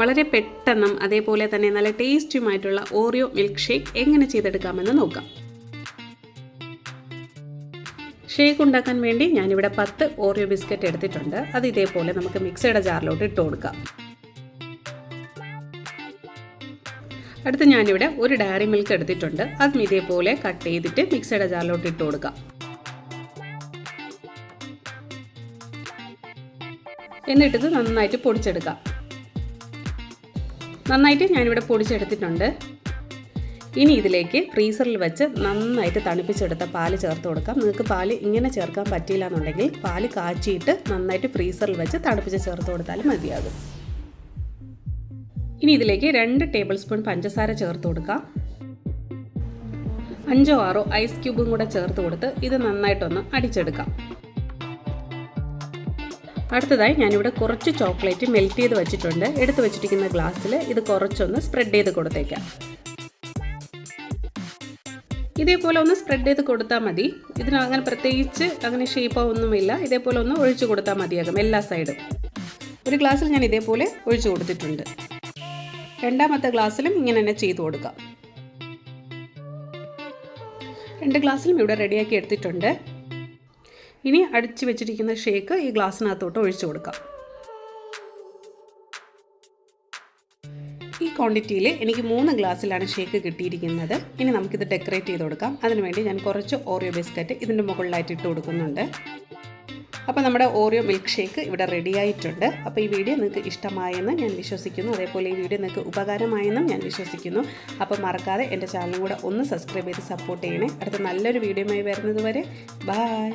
വളരെ പെട്ടെന്നും അതേപോലെ തന്നെ നല്ല ടേസ്റ്റിയുമായിട്ടുള്ള ഓറിയോ മിൽക്ക് ഷേക്ക് എങ്ങനെ ചെയ്തെടുക്കാമെന്ന് നോക്കാം. ഷേക്ക് ഉണ്ടാക്കാൻ വേണ്ടി ഞാനിവിടെ പത്ത് ഓറിയോ ബിസ്ക്കറ്റ് എടുത്തിട്ടുണ്ട്. അത് ഇതേപോലെ നമുക്ക് മിക്സിയുടെ ജാറിലോട്ട് ഇട്ട് കൊടുക്കാം. അടുത്ത് ഞാനിവിടെ ഒരു ഡയറി മിൽക്ക് എടുത്തിട്ടുണ്ട്. അതും ഇതേപോലെ കട്ട് ചെയ്തിട്ട് മിക്സിയുടെ ജാറിലോട്ട് ഇട്ട് കൊടുക്കാം. എന്നിട്ടിത് നന്നായിട്ട് പൊടിച്ചെടുക്കാം. നന്നായിട്ട് ഞാനിവിടെ പൊടിച്ചെടുത്തിട്ടുണ്ട്. ഇനി ഇതിലേക്ക് ഫ്രീസറിൽ വെച്ച് നന്നായിട്ട് തണുപ്പിച്ചെടുത്ത പാൽ ചേർത്ത് കൊടുക്കാം. നിങ്ങൾക്ക് പാൽ ഇങ്ങനെ ചേർക്കാൻ പറ്റിയില്ല എന്നുണ്ടെങ്കിൽ പാൽ കാച്ചിയിട്ട് നന്നായിട്ട് ഫ്രീസറിൽ വെച്ച് തണുപ്പിച്ച് ചേർത്ത് കൊടുത്താലും മതിയാകും. ഇനി ഇതിലേക്ക് രണ്ട് ടേബിൾ സ്പൂൺ പഞ്ചസാര ചേർത്ത് കൊടുക്കാം. അഞ്ചോ ആറോ ഐസ് ക്യൂബും കൂടെ ചേർത്ത് കൊടുത്ത് ഇത് നന്നായിട്ടൊന്ന് അടിച്ചെടുക്കാം. അടുത്തതായി ഞാനിവിടെ കുറച്ച് ചോക്ലേറ്റ് മെൽറ്റ് ചെയ്ത് വെച്ചിട്ടുണ്ട്. എടുത്ത് വെച്ചിരിക്കുന്ന ഗ്ലാസ്സിൽ ഇത് കുറച്ചൊന്ന് സ്പ്രെഡ് ചെയ്ത് കൊടുത്തേക്കാം. ഇതേപോലെ ഒന്ന് സ്പ്രെഡ് ചെയ്ത് കൊടുത്താൽ മതി. ഇതിന് അങ്ങനെ പ്രത്യേകിച്ച് അങ്ങനെ ഷേപ്പോ ഒന്നുമില്ല. ഇതേപോലെ ഒന്ന് ഒഴിച്ചു കൊടുത്താൽ മതിയാകും എല്ലാ സൈഡും ഒരു ഗ്ലാസ്സിൽ ഞാൻ ഇതേപോലെ ഒഴിച്ചു കൊടുത്തിട്ടുണ്ട്. രണ്ടാമത്തെ ഗ്ലാസ്സിലും ഇങ്ങനെ തന്നെ ചെയ്തു കൊടുക്കാം. രണ്ട് ഗ്ലാസ്സിലും ഇവിടെ റെഡിയാക്കി എടുത്തിട്ടുണ്ട്. ഇനി അടിച്ചു വെച്ചിരിക്കുന്ന ഷേക്ക് ഈ ഗ്ലാസ്സിനകത്തോട്ട് ഒഴിച്ചു കൊടുക്കാം. ഈ ക്വാണ്ടിറ്റിയിൽ എനിക്ക് മൂന്ന് ഗ്ലാസ്സിലാണ് ഷേക്ക് കിട്ടിയിരിക്കുന്നത്. ഇനി നമുക്കിത് ഡെക്കറേറ്റ് ചെയ്ത് കൊടുക്കാം. അതിനുവേണ്ടി ഞാൻ കുറച്ച് ഓറിയോ ബിസ്ക്കറ്റ് ഇതിന്റെ മുകളിലായിട്ട് ഇട്ട് കൊടുക്കുന്നുണ്ട്. അപ്പോൾ നമ്മുടെ ഓറിയോ മിൽക്ക് ഷേക്ക് ഇവിടെ റെഡി ആയിട്ടുണ്ട്. അപ്പോൾ ഈ വീഡിയോ നിങ്ങൾക്ക് ഇഷ്ടമായെന്ന് ഞാൻ വിശ്വസിക്കുന്നു. അതേപോലെ ഈ വീഡിയോ നിങ്ങൾക്ക് ഉപകാരമായെന്നും ഞാൻ വിശ്വസിക്കുന്നു. അപ്പോൾ മറക്കാതെ എന്റെ ചാനലും കൂടെ ഒന്ന് സബ്സ്ക്രൈബ് ചെയ്ത് സപ്പോർട്ട് ചെയ്യണേ. അടുത്ത നല്ലൊരു വീഡിയോയുമായി വരുന്നത് വരെ. ബായ്